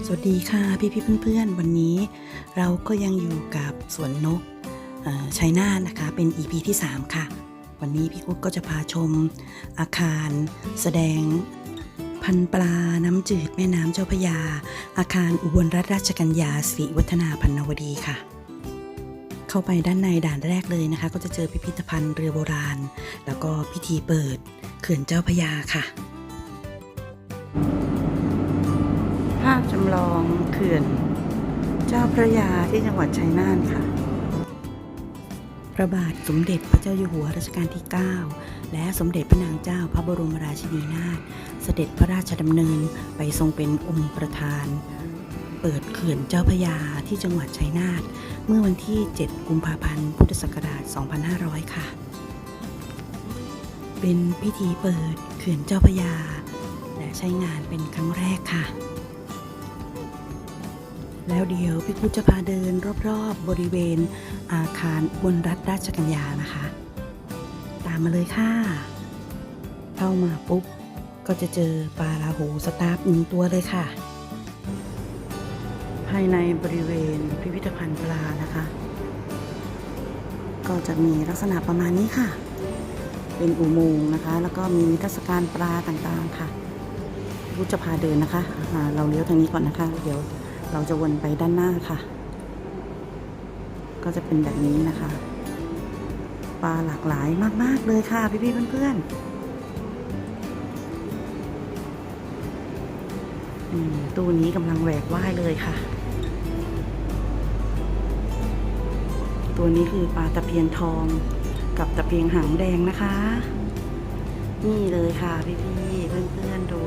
สวัสดีค่ะพี่พี่เพื่อนๆ วันนี้เราก็ยังอยู่กับสวนนกชัยนาทนะคะ เป็น EP ที่ 3 ค่ะ วันนี้พี่กุ๊กก็จะพาชม อาคาร แสดง พันปลาน้ำจืดแม่น้ำเจ้าพยา อาคารอุบลรัตราชกัญญาศรีวัฒนาพันนวดีค่ะ เข้าไปด้านในด่านแรกเลยนะคะ ก็จะเจอพิพิธภัณฑ์เรือโบราณ แล้วก็พิธีเปิดเขื่อนเจ้าพยาค่ะ ภาพจำลองเขื่อนเจ้าพระยาที่จังหวัดชัยนาทค่ะพระบาทสมเด็จพระเจ้าอยู่หัวรัชกาลที่ 9 และสมเด็จพระนางเจ้าพระบรมราชินีนาถเสด็จพระราชดำเนินไปทรงเป็นองค์ประธาน เปิดเขื่อนเจ้าพระยาที่จังหวัดชัยนาทเมื่อวันที่ 7 กุมภาพันธ์ พุทธศักราช 2500 ค่ะ เป็นพิธีเปิดเขื่อนเจ้าพระยา และใช้งานเป็นครั้งแรกค่ะ แล้วเดี๋ยวพี่กุจะพาเดินรอบๆบริเวณอาคารบนรัฐราชกัญญานะคะ ตามมาเลยค่ะ เข้ามาปุ๊บ ก็จะเจอปลาลาหูสตาฟหนึ่งตัวเลยค่ะ ภายในบริเวณพิพิธภัณฑ์ปลานะคะ ก็จะมีลักษณะประมาณนี้ค่ะ เป็นอุโมงค์นะคะ แล้วก็มีนิทรรศการปลาต่างๆค่ะพี่กุจะพาเดินนะคะเราเลี้ยวทางนี้ก่อนนะคะ เดี๋ยว เราจะวนไปด้านหน้าค่ะ ก็จะเป็นแบบนี้นะคะ ปลาหลากหลายมาก ๆ เลยค่ะ พี่ๆเพื่อนๆตู้นี้กำลังแหวกว่ายเลยค่ะ ตัวนี้คือปลาตะเพียนทองกับตะเพียงหางแดงนะคะ นี่เลยค่ะพี่ๆเพื่อนๆดู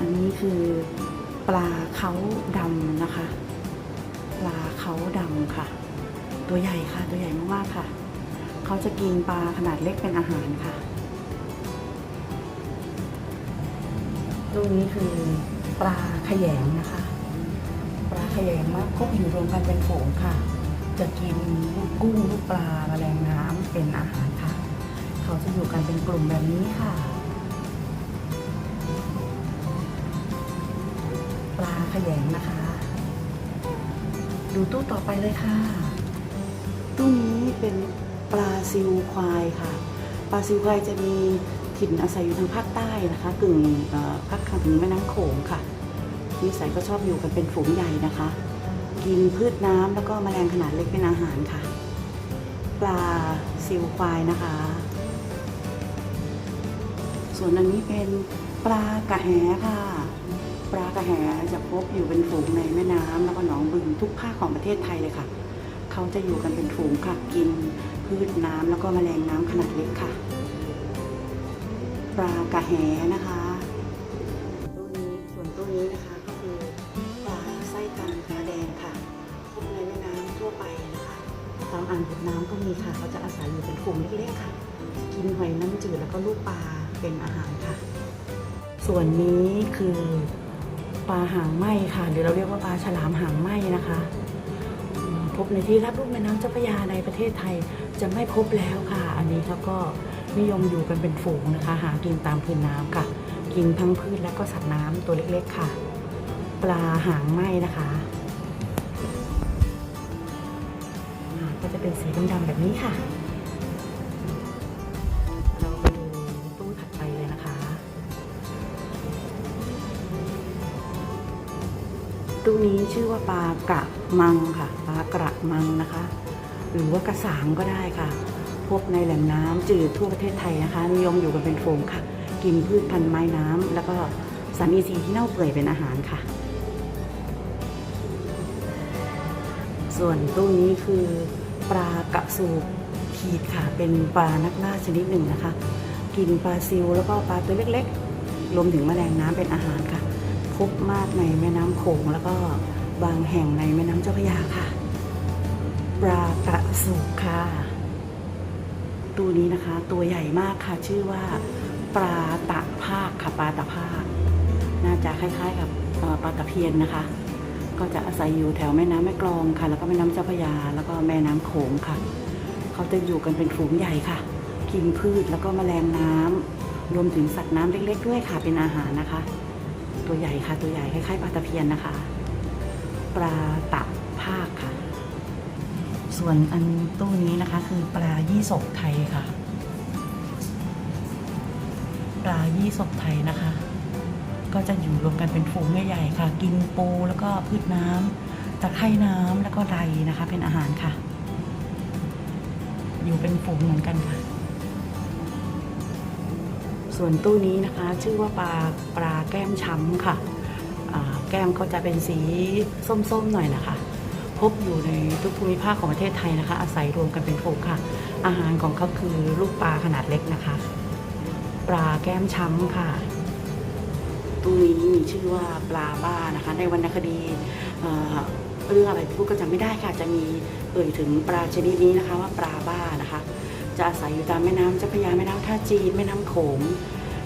อันนี้คือปลาเขาดำนะคะ ปลาเขาดำค่ะ ตัวใหญ่ค่ะตัวใหญ่มากๆค่ะ เขาจะกินปลาขนาดเล็กเป็นอาหารค่ะตัวนี้คือปลาขยงนะคะ ปลาขยงมากคบอยู่รวมกันเป็นฝูงค่ะ จะกินลูกกุ้งลูกปลาแมลงน้ำเป็นอาหารค่ะ เขาจะอยู่กันเป็นกลุ่มแบบนี้ค่ะ ปลาขยงนะคะ ดูตู้ต่อไปเลยค่ะ ตู้นี้เป็นปลาซิวควายค่ะ ปลาซิวควายจะมีถิ่นอาศัยอยู่ทางภาคใต้นะคะกึ่งภาคกลางแม่น้ำโขงค่ะนิสัยก็ชอบอยู่กันเป็นฝูงใหญ่นะคะ กินพืชน้ำแล้วก็แมลงขนาดเล็กเป็นอาหารค่ะ ปลาซิวควายนะคะ ส่วนอันนี้เป็นปลากระแหค่ะ ปลากระแหจะพบอยู่เป็นฝูงในแม่น้ำแล้วก็หนองบึงทุกภาคของประเทศไทยเลยค่ะ เขาจะอยู่กันเป็นฝูงค่ะกินพืชน้ำแล้วก็แมลงน้ำขนาดเล็กค่ะ ปลากระแหนะคะตู้นี้ส่วนตู้นี้นะคะก็คือปลาไส้ตันขาแดงค่ะพบในแม่น้ำทั่วไปนะคะตามอ่างเก็บน้ำก็มีค่ะ เขาจะอาศัยอยู่เป็นฝูงเล็กๆค่ะ กินหอยน้ำจืดแล้วก็ลูกปลาเป็นอาหารค่ะ ส่วนนี้คือ ปลาหางไหมค่ะหรือเราเรียกว่าปลาฉลามหางไหมนะคะ พบในที่รับลูกแม่น้ำเจ้าพระยาในประเทศไทยจะไม่พบแล้วค่ะ อันนี้เขาก็นิยมอยู่กันเป็นฝูงนะคะ หากินตามพื้นน้ำค่ะ กินทั้งพืชและก็สัตว์น้ำตัวเล็กๆค่ะ ปลาหางไหมนะคะก็จะเป็นสีดำๆแบบนี้ค่ะ ตู้นี้ชื่อว่าปลากระมังค่ะ ปลากระมังนะคะ หรือว่ากระสางก็ได้ค่ะ พบในแหล่งน้ำจืดทั่วประเทศไทยนะคะ นิยมอยู่กันเป็นฝูงค่ะ กินพืชพันธุ์ไม้น้ำแล้วก็สารอินทรีย์ที่เน่าเปื่อยเป็นอาหารค่ะ ส่วนตู้นี้คือปลากระสูบขีดค่ะ เป็นปลานักล่าชนิดหนึ่งนะคะ กินปลาซิวแล้วก็ปลาตัวเล็กๆ รวมถึงแมลงน้ำเป็นอาหารค่ะ บมากในแม่น้ำโขงแล้วก็บางแห่งในแม่น้ำเจ้าพระยาค่ะ ปลากระสูบค่ะ ตัวนี้นะคะ ตัวใหญ่มากค่ะ ชื่อว่า ปลาตะภาคค่ะปลาตะภาค น่าจะคล้าย ๆ กับปลาตะเพียนนะคะ ก็จะอาศัยอยู่แถวแม่น้ำแม่กลองค่ะ แล้วก็แม่น้ำเจ้าพระยา แล้วก็แม่น้ำโขงค่ะ เขาจะอยู่กันเป็นฝูงใหญ่ค่ะ กินพืชแล้วก็แมลงน้ำรวมถึงสัตว์น้ำเล็ก ๆ ด้วยค่ะเป็นอาหารนะคะ ตัวใหญ่ค่ะ ตัวใหญ่คล้ายๆปลาตะเพียนนะคะ ปลาตับภาคค่ะ ส่วนอันตู้นี้นะคะคือปลายี่สกไทยค่ะ ปลายี่สกไทยนะคะ ก็จะอยู่รวมกันเป็นฝูงใหญ่ๆค่ะ กินปูแล้วก็พืชน้ำตะไคร่น้ำแล้วก็ไรนะคะ เป็นอาหารค่ะ อยู่เป็นฝูงเหมือนกันค่ะ ส่วนตู้นี้นะคะชื่อว่าปลาปลาแก้มช้ำค่ะ แก้มก็จะเป็นสีส้มๆหน่อยนะคะ พบอยู่ในทุกภูมิภาคของประเทศไทยนะคะ อาศัยรวมกันเป็นฝูงค่ะ อาหารของเขาคือลูกปลาขนาดเล็กนะคะ ปลาแก้มช้ำค่ะ ตู้นี้มีชื่อว่าปลาบ้านะคะ ในวรรณคดีเอ่อเรื่องอะไรพูดก็จำไม่ได้ค่ะ จะมีเอ่ยถึงปลาชนิดนี้นะคะว่าปลาบ้านะคะ จะอาศัยอยู่ตามแม่น้ำเจ้าพระยาแม่น้ำท่าจีนแม่น้ำโขง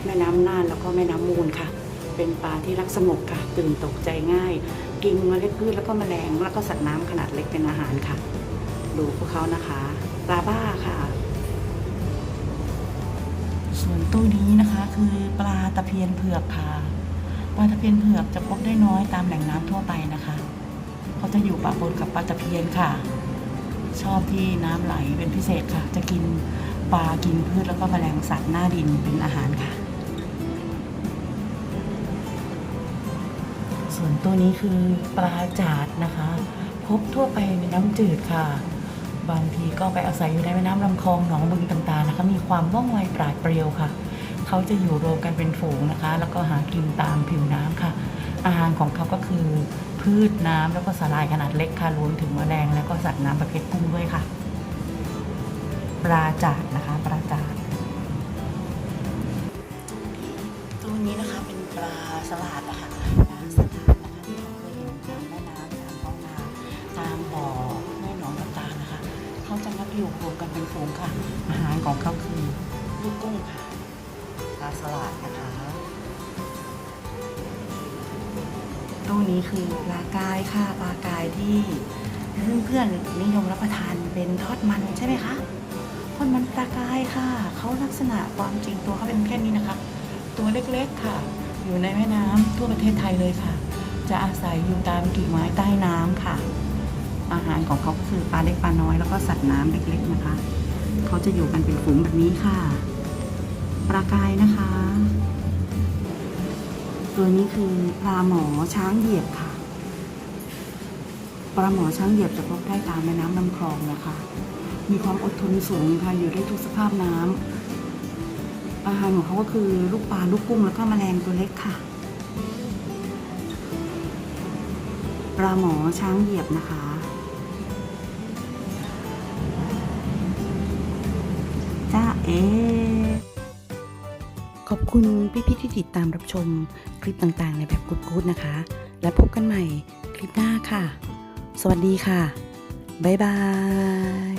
แม่น้ำน่านแล้วก็แม่น้ำมูลค่ะ เป็นปลาที่รักสงบค่ะ ตื่นตกใจง่าย กินเมล็ดพืชแล้วก็แมลงแล้วก็สัตว์น้ำขนาดเล็กเป็นอาหารค่ะ ดูพวกเขานะคะปลาบ้าค่ะ ส่วนตู้นี้นะคะคือปลาตะเพียนเผือกค่ะปลาตะเพียนเผือกจะพบได้น้อยตามแหล่งน้ำทั่วไปนะคะเขาจะอยู่ปะปนกับปลาตะเพียนค่ะ ชอบที่น้ำไหลเป็นพิเศษค่ะ จะกิน ปลากินพืชแล้วก็แมลงสัตว์หน้าดินเป็นอาหารค่ะ ส่วนตัวนี้คือปลาจาดนะคะ พบทั่วไปในน้ำจืดค่ะ บางทีก็ไปอาศัยอยู่ในแม่น้ำลำคลองหนองบึงต่างๆนะคะ มีความว่องไวปราดเปรียวค่ะ เขาจะอยู่รวมกันเป็นฝูงนะคะ แล้วก็หากินตามผิวน้ำค่ะ อาหารของเขาก็คือพืชน้ำแล้วก็สาหร่ายขนาดเล็กค่ะรวมถึงแมลงแล้วก็สัตว์น้ำประเภทกุ้งด้วยค่ะ ปลาจาดนะคะปลาจาดตู้นี้นะคะเป็นปลาสลัดนะคะปลาสลัดนะคะที่เราเคยเห็นตามแม่น้ำตามท้องนาตามบ่อแม่หนองต่างๆนะคะเขาจะมักอยู่รวมกันเป็นฝูงค่ะ อาหารของเขาคือลูกกุ้งค่ะปลาสลัดนะคะตู้นี้คือปลากายค่ะปลากายที่เพื่อนๆนิยมรับประทานเป็นทอดมันใช่ไหมคะ ทอดมันปลากายค่ะ เขาลักษณะความจริงตัวเขาเป็นแค่นี้นะคะ ตัวเล็กๆค่ะ อยู่ในแม่น้ำทั่วประเทศไทยเลยค่ะ จะอาศัยอยู่ตามกิ่งไม้ใต้น้ำค่ะ อาหารของเขาก็คือปลาเล็กปลาน้อยแล้วก็สัตว์น้ำเล็กๆนะคะ เขาจะอยู่กันเป็นฝูงแบบนี้ค่ะ ปลากายนะคะ ตัวนี้คือปลาหมอช้างเหยียบค่ะปลาหมอช้างเหยียบจะพบได้ตามแม่น้ำลำคลองนะคะ มีความอดทนสูงค่ะอยู่ได้ทุกสภาพน้ำอาหารของเขาก็คือลูกปลาลูกกุ้งแล้วก็แมลงตัวเล็กค่ะ ปลาหมอช้างเหยียบนะคะจ้าเอขอบคุณพี่ๆที่ติดตามรับชมคลิปต่างๆ ในแบบกู๊ดๆนะคะ และพบกันใหม่คลิปหน้าค่ะ สวัสดีค่ะ บ๊ายบาย